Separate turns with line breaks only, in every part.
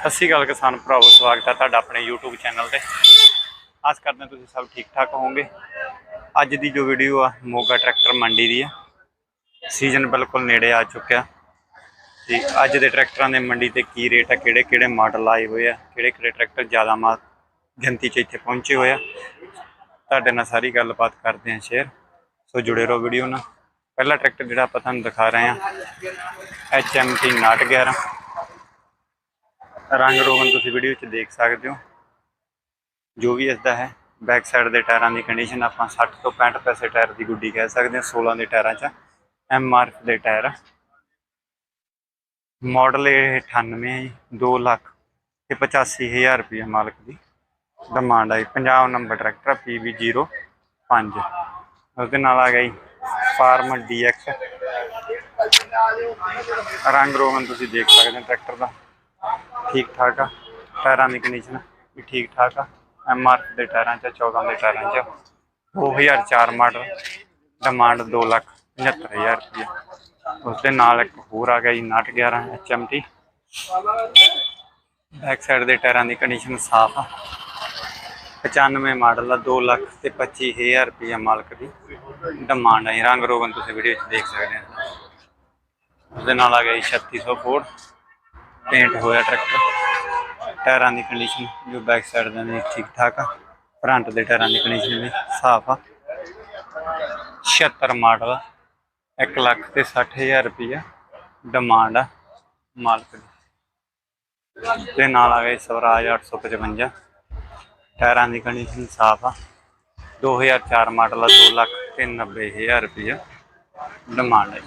ਸਤਿ ਸ਼੍ਰੀ ਅਕਾਲ ਕਿਸਾਨ ਭਰਾਵੋ, ਸਵਾਗਤ ਹੈ ਤੁਹਾਡਾ ਆਪਣੇ YouTube ਚੈਨਲ ਤੇ। ਆਸ ਕਰਦੇ ਹਾਂ ਤੁਸੀਂ ਸਭ ਠੀਕ ਠਾਕ ਹੋਵੋਗੇ। ਅੱਜ ਦੀ ਜੋ ਵੀਡੀਓ ਆ, ਮੋਗਾ ਟਰੈਕਟਰ ਮੰਡੀ ਦੀ ਆ। ਸੀਜ਼ਨ ਬਿਲਕੁਲ ਨੇੜੇ ਆ ਚੁੱਕਿਆ। ਤੇ ਅੱਜ ਦੇ ਟਰੈਕਟਰਾਂ ਦੇ ਮੰਡੀ ਤੇ ਕੀ ਰੇਟ ਆ, ਕਿਹੜੇ ਕਿਹੜੇ ਮਾਡਲ ਆਏ ਹੋਏ ਆ, ਕਿਹੜੇ ਕਿਹੜੇ ਟਰੈਕਟਰ ਜ਼ਿਆਦਾ ਮਾ ਗਿਣਤੀ 'ਚ ਇੱਥੇ ਪਹੁੰਚੇ ਹੋਏ ਆ। ਤੁਹਾਡੇ ਨਾਲ ਸਾਰੀ ਗੱਲਬਾਤ ਕਰਦੇ ਹਾਂ ਸ਼ੇਅਰ ਸੋ ਜੁੜੇ ਰਹੋ ਵੀਡੀਓ ਨਾਲ। ਪਹਿਲਾ ਟਰੈਕਟਰ ਜਿਹੜਾ ਆਪਾਂ ਤੁਹਾਨੂੰ ਦਿਖਾ ਰਹੇ ਹਾਂ HMT 911 ਰੰਗ ਰੋਗਨ ਤੁਸੀਂ ਵੀਡੀਓ 'ਚ ਦੇਖ ਸਕਦੇ ਹੋ। ਜੋ ਵੀ ਇਸਦਾ ਹੈ ਬੈਕ ਸਾਈਡ ਦੇ ਟਾਇਰਾਂ ਦੀ ਕੰਡੀਸ਼ਨ ਆਪਾਂ 60 ਤੋਂ 65 ਪੈਸੇ ਟਾਇਰ ਦੀ ਗੁੱਡੀ ਕਹਿ ਸਕਦੇ ਹਾਂ 16 ਦੇ ਟਾਇਰਾਂ 'ਚ ਐਮ ਐਮਆਰਐਫ ਦੇ ਟਾਇਰ। ਆ। ਮਾਡਲ ਇਹ 98 ਹੈ ਜੀ 2 ਲੱਖ ਤੇ 85000 ਰੁਪਏ ਮਾਲਕ ਦੀ ਡਿਮਾਂਡ ਆਈ ਪੰਜਾਬ ਨੰਬਰ ਟਰੈਕਟਰ PB05 ਉਸਦੇ ਨਾਲ ਆ ਗਈ ਫਾਰਮ DX ਰੰਗ ਰੋਗਨ ਤੁਸੀਂ ਦੇਖ ਸਕਦੇ ਹੋ ਟਰੈਕਟਰ ਦਾ। ਠੀਕ ਠਾਕ ਆ? ਟਾਇਰਾਂ ਦੀ ਕੰਡੀਸ਼ਨ ਵੀ ਠੀਕ ਠਾਕ ਆ ਐਮਆਰ ਦੇ ਟਾਇਰਾਂ 'ਚ 14 ਦੇ ਟਾਇਰਾਂ 'ਚ। 2004 ਮਾਡਲ ਡਿਮਾਂਡ 2 ਲੱਖ 75000 ਰੁਪਏ ਉਸ ਦੇ ਨਾਲ ਇੱਕ ਹੋਰ ਆ ਗਿਆ ਜੀ 911 HMT ਬੈਕ ਸਾਈਡ ਦੇ ਟਾਇਰਾਂ ਦੀ ਕੰਡੀਸ਼ਨ ਸਾਫ਼ ਆ। 95 ਮਾਡਲ ਆ 2 ਲੱਖ ਤੇ 25000 ਰੁਪਏ ਮਾਲਕ ਦੀ ਡਿਮਾਂਡ ਹੈ ਰੰਗ ਰੋਗਨ ਤੁਸੀਂ ਵੀਡੀਓ 'ਚ ਦੇਖ ਸਕਦੇ ਹੋ ਉਸ ਦੇ ਨਾਲ ਆ ਗਿਆ ਜੀ 3600 ਫੋਰਡ ਪੇਂਟ ਹੋਇਆ ਟਰੈਕਟਰ ਟਾਇਰਾਂ ਦੀ ਕੰਡੀਸ਼ਨ ਜੋ ਬੈਕ ਸਾਈਡ ਦੇ ਨੇ ਠੀਕ ਠਾਕ ਆ। ਫਰੰਟ ਦੇ ਟਾਇਰਾਂ ਦੀ ਕੰਡੀਸ਼ਨ ਵੀ ਸਾਫ਼ ਆ। 76 ਮਾਡਲ 1 ਲੱਖ ਤੇ 60000 ਰੁਪਇਆ ਡਿਮਾਂਡ ਆ ਮਾਲਕ ਦੀ। ਤੇ ਨਾਲ ਆ ਗਏ ਸਵਰਾਜ 855 ਟਾਇਰਾਂ ਦੀ ਕੰਡੀਸ਼ਨ ਸਾਫ਼ ਆ। 2004 ਮਾਡਲ ਆ 2 ਲੱਖ ਤੇ 90000 ਰੁਪਇਆ ਡਿਮਾਂਡ ਹੈ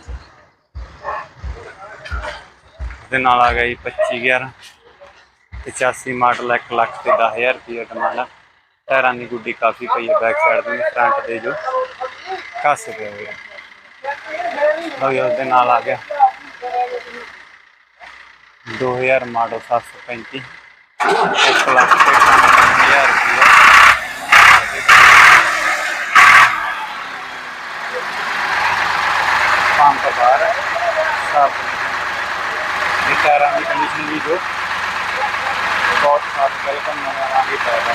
ਦੇ ਨਾਲ ਆ ਗਿਆ ਜੀ 25 11 85 ਮਾਡਲ 1 ਲੱਖ ਤੇ 10000 ਰੁਪਏ ਡਿਮਾਂਡ ਆ ਟਾਇਰਾਂ ਦੀ ਗੁੱਡੀ ਕਾਫੀ ਪਈ ਹੈ ਬੈਕ ਸਾਈਡ ਦੀ ਫਰੰਟ ਦੇ ਜੋ। ਕੱਸ ਪਏ ਹੋਏ ਆ ਲਓ ਜੀ ਉਹਦੇ ਨਾਲ ਆ ਗਿਆ। 2000 ਮਾਡਲ 735 1 ਲੱਖ ਤੇ 90000 ਰੁਪਏ ਪੰਪ ਬਾਹਰ ਸਾਫ਼ ਟਾਇਰਾਂ ਦੀ ਕੰਡੀਸ਼ਨ ਵੀ ਜੋ ਬਹੁਤ ਸਾਫ਼ ਬਿਲਕੁਲ ਨਵਾਂ ਰੰਗ ਹੀ ਪਾਇਆ ਹੈ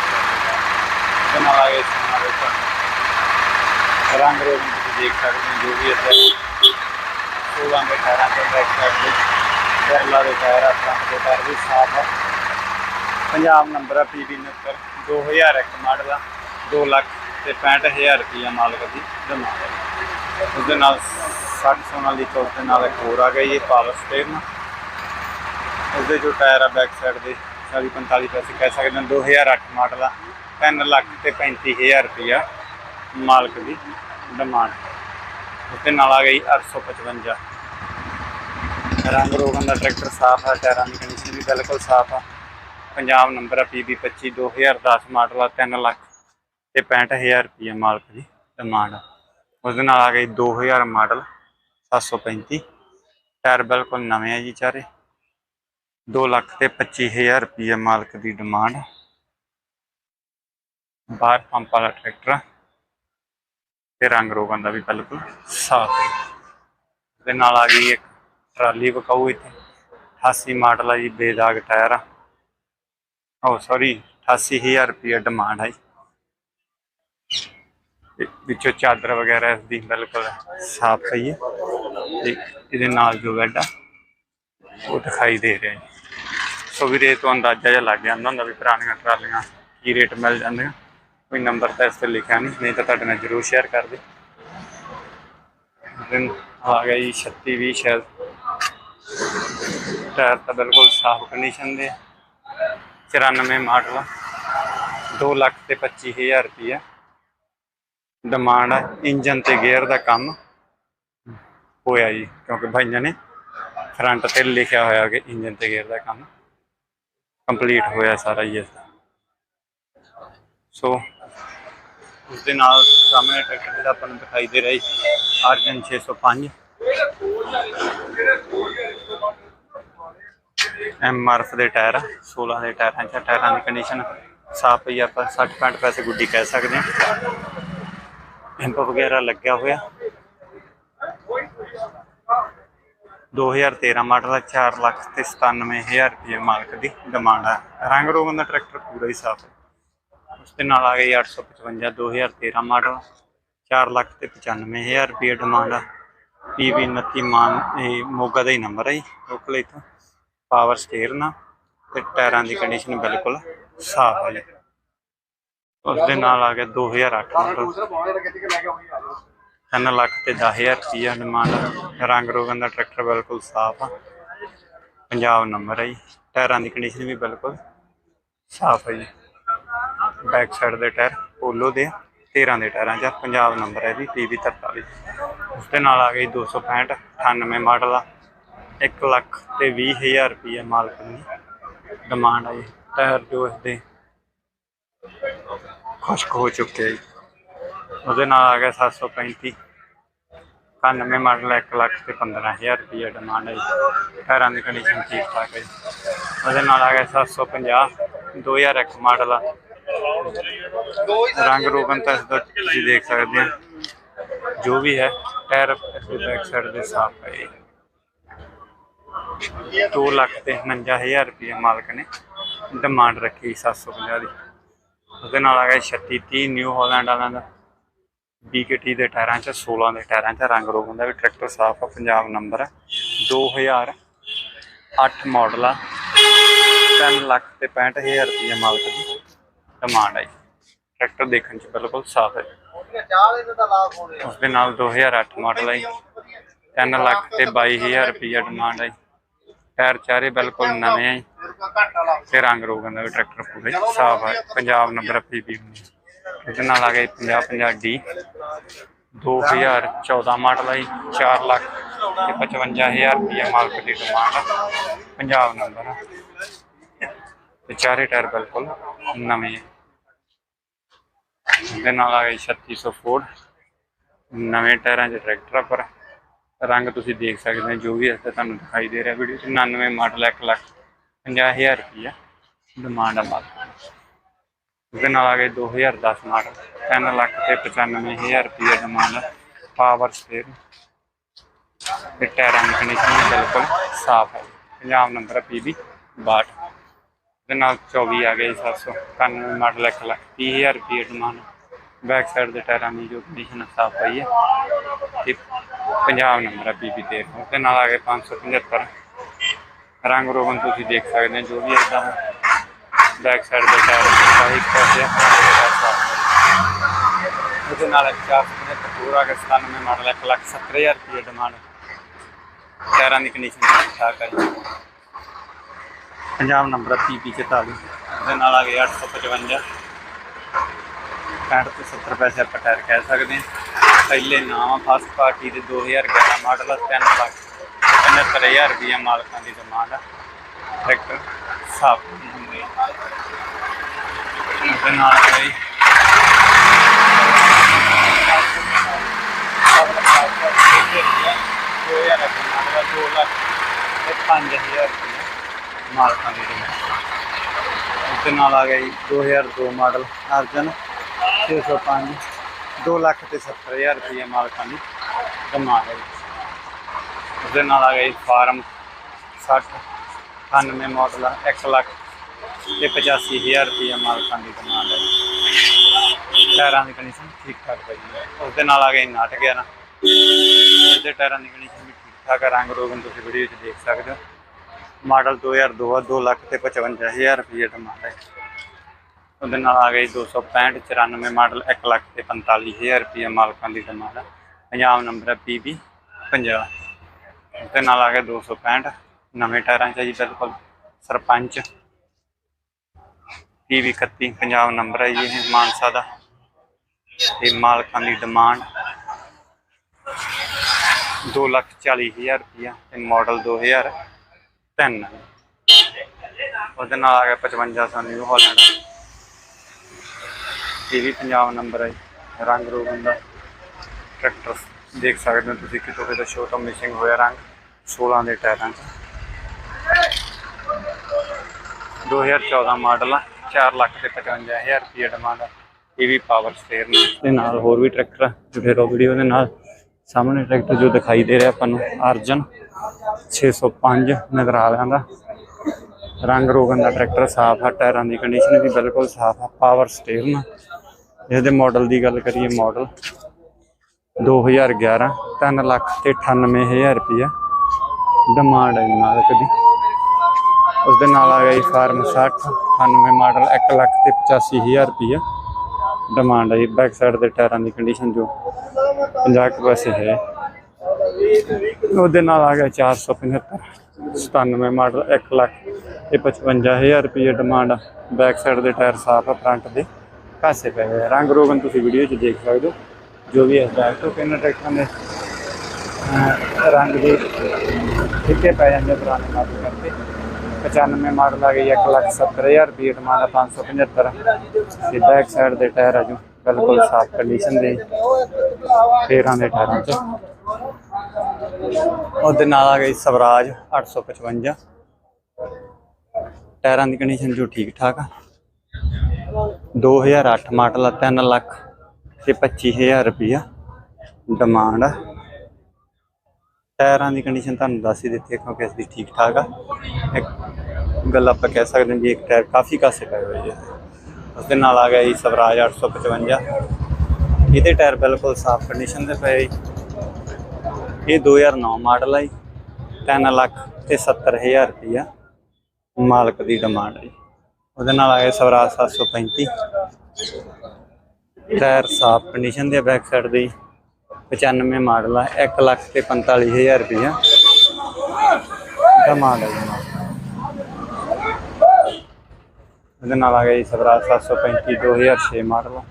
ਇਹਦੇ ਨਾਲ ਆਗੇ ਰੰਗ ਰੋਗ ਤੁਸੀਂ ਦੇਖ ਸਕਦੇ ਹੋ ਜੋ ਵੀ ਇੱਥੇ 16 ਦੇ ਟਾਇਰਾਂ ਤੇ ਬੈਕ ਸਾਈਡ ਦੇ ਕੇਰਲਾ ਦੇ ਟਾਇਰ ਆ ਫਰੰਟ ਦੇ ਟਾਇਰ ਵੀ ਸਾਫ਼ ਹੈ ਪੰਜਾਬ ਨੰਬਰ ਆ PB 69 2001 ਮਾਡਲ ਆ 2 ਲੱਖ ਤੇ 65000 ਰੁਪਈਆ ਮਾਲਕ ਦੀ ਡਿਮਾਂਡ ਹੈ ਉਹਦੇ ਨਾਲ 60 ਸੋਨਾ ਦੀ ਚੌਕ ਦੇ ਨਾਲ ਇੱਕ ਹੋਰ ਆ ਗਿਆ ਜੀ, ਇਹ ਪਾਵਰ ਸਟੇਰਨ ਉਸਦੇ ਜੋ ਟਾਇਰ ਆ ਬੈਕ ਸਾਈਡ ਦੇ 40 45 ਪੈਸੇ ਕਹਿ ਸਕਦੇ ਹਾਂ 2008 ਮਾਡਲ ਆ 3 ਲੱਖ ਤੇ 35000 ਰੁਪਇਆ ਮਾਲਕ ਦੀ ਡਿਮਾਂਡ ਉਸਦੇ ਨਾਲ ਆ ਗਈ 855 ਰੰਗ ਰੋਗਨ ਦਾ ਟਰੈਕਟਰ ਸਾਫ਼ ਆ ਟਾਇਰਾਂ ਦੀ ਕੰਡੀਸ਼ਨ ਵੀ ਬਿਲਕੁਲ ਸਾਫ਼ ਆ। ਪੰਜਾਬ ਨੰਬਰ ਆ PB 25 2010 ਮਾਡਲ ਆ 3 ਲੱਖ ਤੇ 65000 ਰੁਪਇਆ ਮਾਲਕ ਦੀ ਡਿਮਾਂਡ ਆ। ਉਸਦੇ ਨਾਲ ਆ ਗਈ 2000 ਮਾਡਲ 735 ਟਾਇਰ ਬਿਲਕੁਲ ਨਵੇਂ ਆ ਜੀ ਚਾਰੇ। 2 ਲੱਖ ਤੇ 25000 ਰੁਪਏ ਮਾਲਕ ਦੀ ਡਿਮਾਂਡ। ਬਾਹਰ ਪੰਪ ਵਾਲਾ ਟਰੈਕਟਰ ਆ। ਤੇ ਰੰਗ ਰੋਗਨ ਦਾ ਵੀ ਬਿਲਕੁਲ ਸਾਫ਼ ਹੈ। ਤੇ ਨਾਲ ਆ ਗਈ ਇੱਕ ਟਰਾਲੀ ਵਿਕਾਊ ਇੱਥੇ। 88 ਮਾਡਲ ਆ ਜੀ, ਬੇਦਾਗ ਟਾਇਰ ਆ। ਉਹ ਸੌਰੀ 88000 ਰੁਪਏ ਡਿਮਾਂਡ ਹੈ ਤੇ ਵਿੱਚੋਂ ਚਾਦਰ ਵਗੈਰਾ ਇਸ ਦੀ ਬਿਲਕੁਲ ਸਾਫ਼ ਪਈ ਹੈ। ਤੇ ਇਹਦੇ ਨਾਲ ਜੋ ਬੈੱਡ ਆ, ਉਹ ਦਿਖਾਈ ਦੇ ਰਿਹਾ ਹੈ ਸੋ ਵੀਰੇ ਤੋਂ ਅੰਦਾਜ਼ਾ ਜਿਹਾ ਲੱਗ ਜਾਂਦਾ ਹੁੰਦਾ ਵੀ ਪੁਰਾਣੀਆਂ ਟਰਾਲੀਆਂ ਕੀ ਰੇਟ ਮਿਲ ਜਾਂਦੇ ਆ ਕੋਈ ਨੰਬਰ ਤਾਂ ਇਸ ਤੇ ਲਿਖਿਆ ਨਹੀਂ ਨਹੀਂ ਤਾਂ ਤੁਹਾਡੇ ਨਾਲ ਜ਼ਰੂਰ ਸ਼ੇਅਰ ਕਰ ਦੇ। ਦਿਨ ਆ ਗਿਆ ਜੀ 36 20 ਸ਼ਾਇਦ। ਟਾਇਰ ਤਾਂ ਬਿਲਕੁਲ ਸਾਫ਼ ਕੰਡੀਸ਼ਨ ਦੇ ਆ। 94 ਮਾਡਲ 2 ਲੱਖ ਤੇ 25000 ਰੁਪਇਆ ਡਿਮਾਂਡ ਆ ਇੰਜਨ ਤੇ ਗੇਅਰ ਦਾ ਕੰਮ ਹੋਇਆ ਜੀ, ਕਿਉਂਕਿ ਭਾਈਆਂ ਨੇ ਫਰੰਟ ਤੇ ਲਿਖਿਆ ਹੋਇਆ ਕਿ ਇੰਜਨ ਤੇ ਗੇਅਰ ਦਾ ਕੰਮ। ਕੰਪਲੀਟ ਹੋਇਆ ਸਾਰਾ ਹੀ ਇਸ ਸੋ ਉਸ ਦੇ ਨਾਲ ਸਾਹਮਣੇ ਟਰੈਕਟਰ ਜਿਹੜਾ ਆਪਾਂ ਨੂੰ ਦਿਖਾਈ ਦੇ ਰਿਹਾ ਜੀ ਅਰਜਨ 605 ਐਮਆਰਐਫ ਦੇ ਟਾਇਰ ਆ, 16 ਦੇ ਟਾਇਰਾਂ ਚ ਟਾਇਰਾਂ ਦੀ ਕੰਡੀਸ਼ਨ ਸਾਫ਼ ਪਈ ਆਪਾਂ 60 65 ਪੈਸੇ ਗੁੱਡੀ ਕਹਿ ਸਕਦੇ ਹਾਂ। ਇੰਪ ਵਗੈਰਾ ਲੱਗਿਆ ਹੋਇਆ। 2013 ਮਾਡਲ ਹੈ 4 ਲੱਖ ਤੇ 97000 ਰੁਪਏ ਮਾਲਕ ਦੀ ਡਿਮਾਂਡ ਹੈ ਰੰਗ ਰੋਗਨ ਦਾ ਟਰੈਕਟਰ ਪੂਰਾ ਹੀ ਸਾਫ਼ ਹੈ। ਉਸ ਦੇ ਨਾਲ ਆ ਗਈ 855 2013 ਮਾਡਲ 4 ਲੱਖ ਤੇ 95000 ਰੁਪਏ ਡਿਮਾਂਡ ਹੈ ਪੀਵੀ 29 ਮਾਨ, ਇਹ ਮੋਗਾ ਦਾ ਹੀ ਨੰਬਰ ਹੈ ਜੀ ਲੋਕਲ ਇਥੋਂ। ਪਾਵਰ ਸਟੇਅਰ ਸਟੀਅਰਿੰਗ ਤੇ ਟਾਇਰਾਂ ਦੀ ਕੰਡੀਸ਼ਨ ਬਿਲਕੁਲ ਸਾਫ਼ ਹੈ ਜੀ। ਉਸ ਦੇ ਨਾਲ ਆ ਗਿਆ 2008 ਮਾਡਲ। 3 ਲੱਖ ਤੇ 10000 ਰੁਪਈਆ ਡਿਮਾਂਡ ਰੰਗ ਰੋਗਨ ਦਾ ਟਰੈਕਟਰ ਬਿਲਕੁਲ ਸਾਫ਼ ਆ। ਪੰਜਾਬ ਨੰਬਰ ਹੈ ਜੀ। ਟਾਇਰਾਂ ਦੀ ਕੰਡੀਸ਼ਨ ਵੀ ਬਿਲਕੁਲ ਸਾਫ਼ ਹੈ ਜੀ। ਬੈਕ ਸਾਈਡ ਦੇ ਟਾਇਰ ਪੋਲੋ ਦੇ 13 ਦੇ ਟਾਇਰਾਂ 'ਚ ਪੰਜਾਬ ਨੰਬਰ ਹੈ ਜੀ PV 43 ਉਸ ਦੇ ਨਾਲ ਆ ਗਈ 265 98 ਮਾਡਲ ਆ। 1 ਲੱਖ ਤੇ 20000 ਰੁਪਈਆ ਮਾਲਕ ਦੀ ਡਿਮਾਂਡ ਆ ਜੀ। ਟਾਇਰ ਜੋ ਇਸਦੇ ਖੁਸ਼ਕ ਹੋ ਚੁੱਕੇ ਆ ਜੀ। ਉਹਦੇ ਨਾਲ ਆ ਗਿਆ 735 91 ਮਾਡਲ 1 ਲੱਖ ਤੇ 15000 ਰੁਪਏ ਡਿਮਾਂਡ ਹੈ ਜੀ। ਟਾਇਰਾਂ ਦੀ ਕੰਡੀਸ਼ਨ ਠੀਕ ਠਾਕ ਹੈ ਜੀ। ਉਹਦੇ ਨਾਲ ਆ ਗਿਆ 750 2001 ਮਾਡਲ ਆ। ਰੰਗ ਰੋਗਨ ਤਾਂ ਇਸਦਾ ਤੁਸੀਂ ਦੇਖ ਸਕਦੇ ਹੋ। ਜੋ ਵੀ ਹੈ, ਟਾਇਰ ਇਸਦੇ ਬੈਕ ਸਾਈਡ ਦੇ ਸਾਫ਼ ਹੈ ਜੀ। 2 ਲੱਖ ਤੇ 59000 ਰੁਪਏ ਮਾਲਕ ਨੇ ਡਿਮਾਂਡ ਰੱਖੀ 750 ਦੀ। ਉਹਦੇ ਨਾਲ ਆ ਗਿਆ 36 30 ਨਿਊ ਹਾਲੈਂਡ ਵਾਲਿਆਂ ਦਾ। BKT ਦੇ ਟਾਇਰਾਂ 'ਚ 16 ਦੇ ਟਾਇਰਾਂ 'ਚ, ਰੰਗ ਰੋਗ ਹੁੰਦਾ ਵੀ ਟਰੈਕਟਰ ਸਾਫ਼ ਆ, ਪੰਜਾਬ ਨੰਬਰ ਹੈ 2008 ਮਾਡਲ ਆ 3 ਲੱਖ ਤੇ 65000 ਰੁਪਏ ਮਾਲਕ ਦੀ ਡਿਮਾਂਡ ਆਈ ਟਰੈਕਟਰ ਦੇਖਣ 'ਚ ਬਿਲਕੁਲ ਸਾਫ਼ ਹੈ ਉਸ ਦੇ ਨਾਲ 2008 ਮਾਡਲ ਆਈ ਜੀ। 3 ਲੱਖ ਤੇ 22000 ਰੁਪਏ ਡਿਮਾਂਡ ਆਈ ਜੀ। ਟਾਇਰ ਚਾਰੇ ਬਿਲਕੁਲ ਨਵੇਂ ਆਈ ਜੀ। ਤੇ ਰੰਗ ਰੋਗਨ ਦਾ ਵੀ ਟਰੈਕਟਰ ਪੂਰੇ ਸਾਫ਼ ਹੈ ਪੰਜਾਬ ਨੰਬਰ ਪੀਪੀ ਇਹਦੇ ਨਾਲ ਆ ਗਿਆ 50 50 ਡੀ 2014 ਮਾਡਲ ਹੈ ਜੀ, 4 ਲੱਖ ਤੇ 55000 ਰੁਪਏ ਮਾਲਕ ਦੀ ਡਿਮਾਂਡ ਹੈ ਪੰਜਾਬ ਨੰਬਰ ਹੈ ਤੇ ਚਾਰੇ ਟਾਇਰ ਬਿਲਕੁਲ ਨਵੇਂ ਹੈ ਇਹਦੇ ਨਾਲ ਆ ਗਿਆ 3600 ਫੋਰਡ ਨਵੇਂ ਟਾਇਰਾਂ 'ਚ ਟਰੈਕਟਰ ਪਰ ਰੰਗ ਤੁਸੀਂ ਦੇਖ ਸਕਦੇ ਹੋ ਜੋ ਵੀ ਇਸ ਤੁਹਾਨੂੰ ਦਿਖਾਈ ਦੇ ਰਿਹਾ ਵੀਡੀਓ 'ਚ 99 ਮਾਡਲ 1 ਲੱਖ 50000 ਰੁਪਏ ਡਿਮਾਂਡ ਆ ਮਾਲਕ ਦੀ। ਨਾਲ ਆ ਗਏ 2010 ਮਾਡਲ 3 ਲੱਖ ਤੇ 95000 ਰੁਪਏ ਡਿਮਾਂਡ ਪਾਵਰ ਸਟੇਅਰ ਤੇ ਟਾਇਰਾਂ ਦੀ ਕੰਡੀਸ਼ਨ ਬਿਲਕੁਲ ਸਾਫ਼ ਹੈ। ਪੰਜਾਬ ਨੰਬਰ ਪੀਬੀ 62 ਦੇ ਨਾਲ 24 ਆ ਗਏ 791 ਮਾਡਲ 1 ਲੱਖ 30000 ਰੁਪਏ ਡਿਮਾਂਡ ਬੈਕ ਸਾਈਡ ਦੇ ਟਾਇਰਾਂ ਦੀ ਜੋ ਕੰਡੀਸ਼ਨ ਸਾਫ਼ ਪਈ ਹੈ ਤੇ ਪੰਜਾਬ ਨੰਬਰ ਪੀਬੀ 13 ਉਹਦੇ ਨਾਲ ਆ ਗਏ 575 ਰੰਗ ਰੋਗਨ ਤੁਸੀਂ ਦੇਖ ਸਕਦੇ ਹੋ, ਜੋ ਵੀ ਇਦਾਂ ਬੈਕ ਸਾਈਡ ਦੇ ਟਾਇਰ ਸਾਈਡ ਪਾਸੇ ਉਹਦੇ ਨਾਲ 475 ਪੂਰਾ ਕੇ 97 ਮਾਡਲ 1 ਲੱਖ 70000 ਰੁਪਏ ਡਿਮਾਂਡ ਟਾਇਰਾਂ ਦੀ ਕੰਡੀਸ਼ਨ ਠੀਕ ਠਾਕ ਹੈ ਜੀ ਪੰਜਾਬ ਨੰਬਰ ਪੀਪੀ 44 ਉਹਦੇ ਨਾਲ ਆ ਗਿਆ 855 65 ਤੋਂ 70 ਪੈਸੇ ਆਪਾਂ ਟਾਇਰ ਕਹਿ ਸਕਦੇ ਹਾਂ ਪਹਿਲੇ ਨਾਮ ਫਸਟ ਪਾਰਟੀ ਦੇ 2011 ਮਾਡਲ 3 ਲੱਖ 75000 ਰੁਪਏ ਮਾਲਕਾਂ ਦੀ ਡਿਮਾਂਡ ਆ ਟਰੈਕਟਰ ਸਾਫ਼ ਹੁੰਦੇ ਉਹਦੇ ਨਾਲ ਗਈ ਮਾਲਕਾਂ ਦੀ ਡਿਮਾਂਡ ਉਹਦੇ ਨਾਲ ਆ ਗਿਆ ਜੀ 2002 ਮਾਡਲ ਅਰਜਨ 605 2 ਲੱਖ ਤੇ 70000 ਰੁਪਏ ਮਾਲਕਾਂ ਨੂੰ ਕਮਾ ਹੈ ਜੀ। ਉਹਦੇ ਨਾਲ ਆ ਗਈ ਫਾਰਮ 60 98 ਮਾਡਲ ਆ 1 ਲੱਖ ਤੇ 85000 ਰੁਪਏ ਮਾਲਕਾਂ ਦੀ ਡਿਮਾਂਡ ਹੈ ਟਾਇਰਾਂ ਦੀ ਕੰਡੀਸ਼ਨ ਠੀਕ ਠਾਕ ਪਈ ਹੈ ਉਸ ਦੇ ਨਾਲ ਆ ਗਿਆ ਜੀ 911 ਇਹਦੇ ਟਾਇਰਾਂ ਦੀ ਕੰਡੀਸ਼ਨ ਵੀ ਠੀਕ ਠਾਕ ਆ। ਰੰਗ ਰੋਗਨ ਤੁਸੀਂ ਵੀਡੀਓ 'ਚ ਦੇਖ ਸਕਦੇ ਹੋ। ਮਾਡਲ 2002 ਆ 2 ਲੱਖ ਤੇ 55000 ਰੁਪਏ ਡਿਮਾਂਡ ਹੈ ਉਹਦੇ ਨਾਲ ਆ ਗਈ 265 94 ਮਾਡਲ 1 ਲੱਖ ਤੇ 45000 ਰੁਪਏ ਮਾਲਕਾਂ ਦੀ ਡਿਮਾਂਡ ਹੈ ਪੰਜਾਬ ਨੰਬਰ ਹੈ PB 50 ਉਹਦੇ ਨਾਲ ਆ ਗਿਆ 265 ਨਵੇਂ ਟਾਇਰਾਂ 'ਚ ਹੈ ਜੀ, ਬਿਲਕੁਲ ਸਰਪੰਚ। PB 31 ਪੰਜਾਬ ਨੰਬਰ ਹੈ ਜੀ ਇਹ ਮਾਨਸਾ ਦਾ। ਤੇ ਮਾਲਕਾਂ ਦੀ ਡਿਮਾਂਡ 2 ਲੱਖ 40 ਹਜ਼ਾਰ ਰੁਪਇਆ ਤੇ ਮਾਡਲ 2003 ਉਹਦੇ ਨਾਲ ਆ ਗਿਆ 5500 ਨਿਊ ਹਾਲੈਂਡ। ਇਹ ਵੀ ਪੰਜਾਬ ਨੰਬਰ ਹੈ ਜੀ। ਰੰਗ ਰੋਗਨ ਦਾ। ਟਰੈਕਟਰ ਦੇਖ ਸਕਦੇ ਹੋ ਤੁਸੀਂ ਕਿਤੋਂ ਕਿਤੋਂ ਛੋਟਾ ਮਿਸਿੰਗ ਹੋਇਆ ਰੰਗ 16 ਦੇ ਟਾਇਰਾਂ 'ਚ। 2014 ਮਾਡਲ ਆ 4 ਲੱਖ ਤੇ 55000 ਰੁਪਏ ਡਿਮਾਂਡ ਆ। ਇਹ ਵੀ ਪਾਵਰ ਸਟੇਅਰ ਨੇ। ਦੇ ਨਾਲ ਹੋਰ ਵੀ ਟਰੈਕਟਰ ਆ ਜੁੜੇ ਰਹੋ ਵੀਡੀਓ ਦੇ ਨਾਲ ਸਾਹਮਣੇ ਟਰੈਕਟਰ ਜੋ ਦਿਖਾਈ ਦੇ ਰਿਹਾ ਆਪਾਂ ਨੂੰ, ਅਰਜਨ 605 ਨਜ਼ਰ ਆ ਰਿਹਾ ਦਾ। ਰੰਗ ਰੋਗਨ ਦਾ ਟਰੈਕਟਰ ਸਾਫ਼ ਆ, ਟਾਇਰਾਂ ਦੀ ਕੰਡੀਸ਼ਨ ਵੀ ਬਿਲਕੁਲ ਸਾਫ਼ ਆ ਪਾਵਰ ਸਟੀਅਰਿੰਗ ਇਹਦੇ ਮਾਡਲ ਦੀ ਗੱਲ ਕਰੀਏ ਮਾਡਲ 2011 3 ਲੱਖ ਤੇ 98000 ਰੁਪਇਆ ਡਿਮਾਂਡ ਹੈ ਜੀ ਮਾਲਕ ਦੀ। ਉਸ ਦੇ ਨਾਲ ਆ ਗਿਆ ਜੀ ਫਾਰਮ 60 98 ਮਾਡਲ 1 ਲੱਖ ਤੇ 85000 ਰੁਪਇਆ ਡਿਮਾਂਡ ਹੈ ਬੈਕ ਸਾਈਡ ਦੇ ਟਾਇਰਾਂ ਦੀ ਕੰਡੀਸ਼ਨ ਜੋ 50 ਕੁ ਪੈਸੇ ਹੈ। ਉਹਦੇ ਨਾਲ ਆ ਗਿਆ 475 97 ਮਾਡਲ 1 ਲੱਖ ਤੇ 55000 ਰੁਪਏ ਡਿਮਾਂਡ ਬੈਕ ਸਾਈਡ ਦੇ ਟਾਇਰ ਸਾਫ਼ ਆ ਫਰੰਟ ਦੇ। ਕਾਸੇ ਪਏ ਹੋਏ ਰੰਗ ਰੋਗਨ ਤੁਸੀਂ ਵੀਡੀਓ 'ਚ ਦੇਖ ਸਕਦੇ ਹੋ। ਜੋ ਵੀ ਹੈ ਬੈਕ ਤੋਂ ਕਿੰਨਾ ਟਰੈਕਟਰਾਂ ਦੇ ਰੰਗ ਦੇ ਫਿੱਕੇ ਪੈ ਜਾਂਦੇ ਪੁਰਾਣੇ ਮਾਡਲ ਕਰਕੇ। 95 ਮਾਡਲ ਆ ਗਈ 1 ਲੱਖ 70000 ਰੁਪਏ ਡਿਮਾਂਡ 575 ਤੇ ਬੈਕ ਸਾਈਡ ਦੇ ਟਾਇਰ ਆ ਜੋ, ਬਿਲਕੁਲ ਸਾਫ਼ ਕੰਡੀਸ਼ਨ ਦੇ। 13 ਦੇ ਟਾਇਰਾਂ 'ਚ ਉਹਦੇ ਨਾਲ ਆ ਗਈ ਸਵਰਾਜ 855 ਟਾਇਰਾਂ ਦੀ ਕੰਡੀਸ਼ਨ ਜੋ ਠੀਕ ਠਾਕ ਆ। 2008 ਮਾਡਲ ਆ 3 ਲੱਖ ਤੇ 25000 ਰੁਪਇਆ ਡਿਮਾਂਡ ਆ। ਟਾਇਰਾਂ ਦੀ ਕੰਡੀਸ਼ਨ ਤੁਹਾਨੂੰ ਦੱਸ ਹੀ ਦਿੱਤੀ ਹੈ, ਕਿਉਂਕਿ ਇਸ ਦੀ ਠੀਕ ਠਾਕ ਆ। ਇੱਕ ਗੱਲ ਆਪਾਂ ਕਹਿ ਸਕਦੇ ਹਾਂ ਵੀ ਇੱਕ ਟਾਇਰ ਕਾਫੀ ਕਾਸੇ ਪਏ ਹੋਏ ਆ ਉਸ ਦੇ ਨਾਲ ਆ ਗਿਆ ਜੀ ਸਵਰਾਜ 855 ਇਹਦੇ ਟਾਇਰ ਬਿਲਕੁਲ ਸਾਫ਼ ਕੰਡੀਸ਼ਨ ਦੇ ਪਏ ਜੀ। ਇਹ 2009 ਮਾਡਲ ਆ ਜੀ। 3 ਲੱਖ ਤੇ 70000 ਰੁਪਇਆ ਮਾਲਕ ਦੀ ਡਿਮਾਂਡ ਹੈ ਜੀ। ਉਹਦੇ ਨਾਲ ਆ ਗਿਆ ਸਵਰਾਜ 735 ਟਾਇਰ ਸਾਫ਼ ਕੰਡੀਸ਼ਨ ਦੇ ਬੈਕ ਸਾਈਡ ਦੇ 95 ਮਾਡਲ ਆ 1 ਲੱਖ ਤੇ 45000 ਰੁਪਇਆ ਡਿਮਾਂਡ ਹੈ ਜੀ ਨਾਲ। ਉਹਦੇ ਨਾਲ ਆ ਗਿਆ ਜੀ ਸਵਰਾਜ 735 2006 ਮਾਡਲ ਆ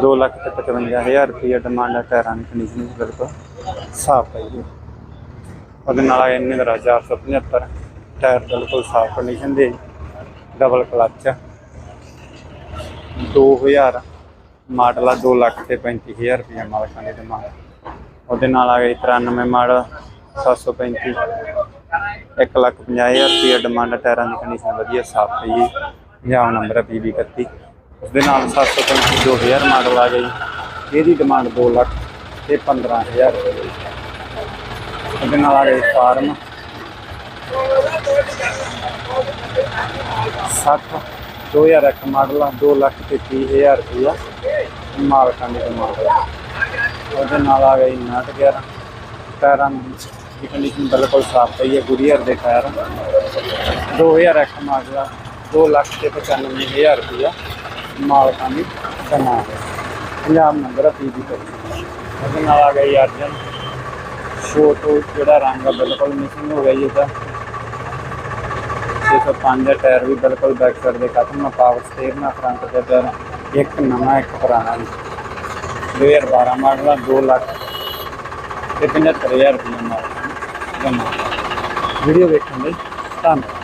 2 ਲੱਖ ਤੇ 55000 ਰੁਪਏ ਡਿਮਾਂਡ ਹੈ ਟਾਇਰਾਂ ਦੀ ਕੰਡੀਸ਼ਨ ਵੀ ਬਿਲਕੁਲ ਸਾਫ਼ ਹੈ ਜੀ ਉਹਦੇ ਨਾਲ ਆ ਇੰਨੇ ਦਾ 475 ਟਾਇਰ ਬਿਲਕੁਲ ਸਾਫ਼ ਕੰਡੀਸ਼ਨ ਦੇ ਡਬਲ ਕਲੱਚ 2000 ਮਾਡਲ ਆ 2 ਲੱਖ ਤੇ 35000 ਰੁਪਏ ਮਾਲਕਾਂ ਦੀ ਡਿਮਾਂਡ ਉਹਦੇ ਨਾਲ ਆ ਗਈ 93 ਮਾਡਲ 735 1 ਲੱਖ 50000 ਰੁਪਏ ਡਿਮਾਂਡ ਹੈ, ਟਾਇਰਾਂ ਦੀ ਕੰਡੀਸ਼ਨ ਵਧੀਆ ਸਾਫ਼ ਹੈ ਜੀ। ਪੰਜਾਬ ਨੰਬਰ ਹੈ PB 31 ਉਸ ਦੇ ਨਾਲ 735 2000 ਮਾਡਲ ਆ ਗਈ ਇਹਦੀ ਡਿਮਾਂਡ 2 ਲੱਖ ਤੇ 15000 ਰੁਪਏ ਉਹਦੇ ਨਾਲ ਆ ਗਈ ਫਾਰਮ। 60 2001 ਮਾਡਲ ਆ 2 ਲੱਖ ਤੇ 30000 ਰੁਪਇਆ ਮਾਲਕਾਂ ਦੀ ਡਿਮਾਂਡ ਹੈ ਉਹਦੇ ਨਾਲ ਆ ਗਈ 911 ਟਾਇਰਾਂ ਦੀ ਕੰਡੀਸ਼ਨ ਬਿਲਕੁਲ ਸਾਫ਼ ਪਈ ਹੈ ਗੁਰੀਅਰ ਦੇ ਟਾਇਰ 2001 ਮਾਡਲ ਆ 2 ਲੱਖ ਤੇ 95000 ਰੁਪਇਆ ਮਾਲਕਾਂ ਦੀ ਡਿਮਾਂਡ ਹੈ ਪੰਜਾਬ ਨੰਬਰ ਆ ਪੀਬੀ ਤੇ। ਉਹਦੇ ਨਾਲ ਆ ਗਈ ਅਰਜਨ। ਸ਼ੋ ਛੋਟੋ ਜਿਹੜਾ ਰੰਗ ਆ ਬਿਲਕੁਲ ਮਿਸਿੰਗ ਹੋ ਗਿਆ ਜੀ ਇਹਦਾ 605 ਦਾ ਟਾਇਰ ਵੀ ਬਿਲਕੁਲ ਬੈਕ ਸਾਈਡ ਦੇ ਖਤਮ ਆ ਪਾਵਰ ਸਟੀਅਰਿੰਗ ਆ ਫਰੰਟ ਦੇ ਟਾਇਰ ਇੱਕ ਨਵਾਂ, ਇੱਕ ਪੁਰਾਣਾ ਜੀ। 2012 ਮਾਡਲ ਆ 2 ਲੱਖ ਤੇ 75000 ਰੁਪਏ ਮਾਲ ਵੀਡੀਓ ਵੇਖਣ ਲਈ। ਧੰਨਵਾਦ।